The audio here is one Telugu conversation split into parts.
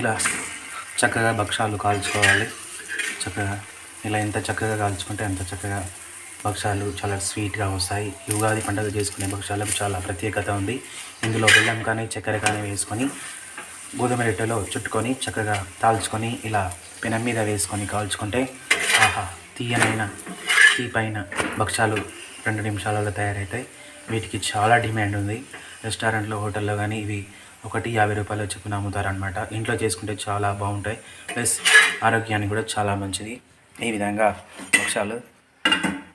ఇలా చక్కగా భక్షాలు కాల్చుకోవాలి. చక్కగా ఇలా ఎంత చక్కగా కాల్చుకుంటే అంత చక్కగా భక్షాలు చాలా స్వీట్గా వస్తాయి. యుగాది ఉగాది పండుగ చేసుకునే భక్షాలకు చాలా ప్రత్యేకత ఉంది. ఇందులో బెల్లం కానీ చక్కెర కానీ వేసుకొని గోధుమ రొట్టెలో చుట్టుకొని చక్కగా తాల్చుకొని ఇలా పెనం మీద వేసుకొని కాల్చుకుంటే ఆహా తీయనైన తీపైన భక్షాలు రెండు నిమిషాలలో తయారవుతాయి వీటికి చాలా డిమాండ్ ఉంది. రెస్టారెంట్లో హోటల్లో కానీ ఇవి ఒకటి యాభై రూపాయలు చొప్పున అమ్ముతారనమాట ఇంట్లో చేసుకుంటే చాలా బాగుంటాయి. ప్లస్ ఆరోగ్యానికి కూడా చాలా మంచిది. ఈ విధంగా భక్షాలు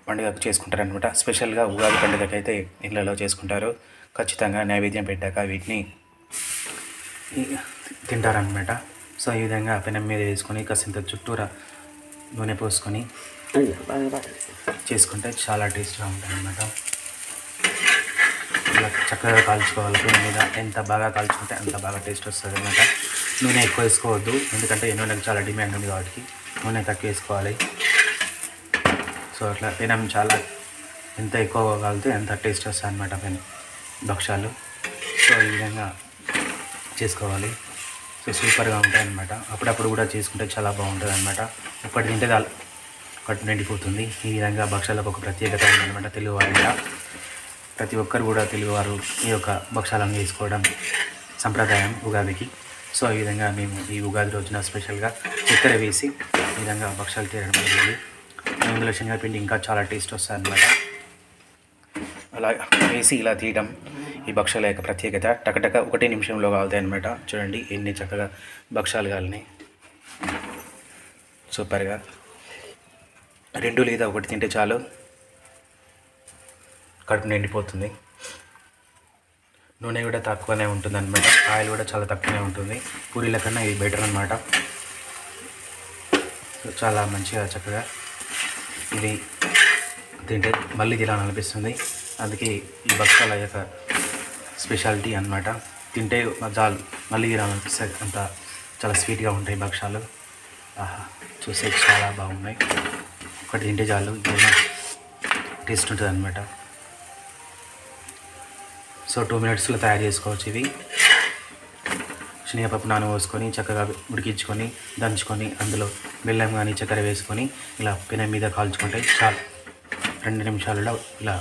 పండుగకు చేసుకుంటారనమాట స్పెషల్గా ఉగాది పండుగకి అయితే ఇళ్ళలో చేసుకుంటారు. ఖచ్చితంగా నైవేద్యం పెట్టాక వీటిని తింటారనమాట సో ఈ విధంగా పెనం మీద వేసుకొని కాసింత చుట్టూరా నూనె పోసుకొని చేసుకుంటే చాలా టేస్ట్గా ఉంటుంది అనమాట ఇలా చక్కగా కాల్చుకోవాలి. నూనె మీద ఎంత బాగా కాల్చుకుంటే అంత బాగా టేస్ట్ వస్తుంది అనమాట నూనె ఎక్కువ వేసుకోవద్దు. ఎందుకంటే ఈ చాలా డిమాండ్ ఉంది కాబట్టి నూనె తక్కువ వేసుకోవాలి. సో అట్లా పెనం చాలా. ఎంత ఎక్కువ కాలితే అంత టేస్ట్ వస్తుంది అనమాట పెనం భక్షాలు సో ఈ విధంగా చేసుకోవాలి. సో సూపర్గా ఉంటాయి అనమాట అప్పుడప్పుడు కూడా చేసుకుంటే చాలా బాగుంటుంది అనమాట ఒకటి తింటే కట్టు నిండిపోతుంది. ఈ విధంగా భక్షాలకు ఒక ప్రత్యేకత ఉందన్నమాట తెలుగు వారిగా ప్రతి ఒక్కరు కూడా తెలుగువారు ఈ యొక్క భక్షాలను వేసుకోవడం సంప్రదాయం ఉగాదికి. సో ఈ విధంగా మేము ఈ ఉగాది రోజున స్పెషల్గా చక్కెర వేసి ఈ విధంగా భక్షాలు తీయడం జరిగింది. ఇందులో శనగపిండి ఇంకా చాలా టేస్ట్ వస్తుంది అనమాట అలా వేసి ఇలా తీయడం ఈ భక్షాల యొక్క ప్రత్యేకత. టకటక ఒకటే నిమిషంలో కాలుతాయి అనమాట చూడండి ఎన్ని చక్కగా భక్షాలు కాలినాయి. సూపర్గా. రెండు లేదా ఒకటి తింటే చాలు. కడుపు నిండిపోతుంది. నూనె కూడా తక్కువనే ఉంటుంది అనమాట ఆయిల్ కూడా చాలా తక్కువనే ఉంటుంది. పూరీల కన్నా ఇది బెటర్ అనమాట చాలా మంచిగా చక్కగా ఇది తింటే మళ్ళీ తినాలనిపిస్తుంది అందుకే ఈ భక్షాల యొక్క స్పెషాలిటీ అనమాట తింటే చాలు మళ్ళీ తినాలనిపిస్తుంది అంత చాలా స్వీట్గా ఉంటాయి భక్షాలు ఆహా చూసే చాలా బాగున్నాయి. ఒకటి తింటే చాలు టేస్ట్ ఉంటుంది అనమాట సో టూ మినిట్స్లో తయారు చేసుకోవచ్చు ఇవి. శనగపప్పు నానబోసుకొని చక్కగా ఉడికించుకొని దంచుకొని అందులో బెల్లం కానీ చక్కెర వేసుకొని ఇలా పెనం మీద కాల్చుకుంటే చాలు. రెండు నిమిషాలలో ఇలా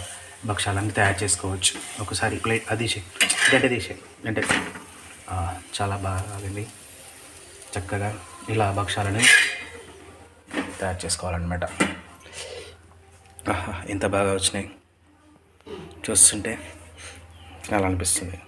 భక్షాలన్నీ తయారు చేసుకోవచ్చు. ఒకసారి ప్లేట్ అది గడ్డ తీసే అంటే చాలా బాగా కాలింది చక్కగా ఇలా భక్షాలని తయారు చేసుకోవాలన్నమాట. ఆహా, ఎంత బాగా వచ్చినాయి. చూస్తుంటే అలా అనిపిస్తుంది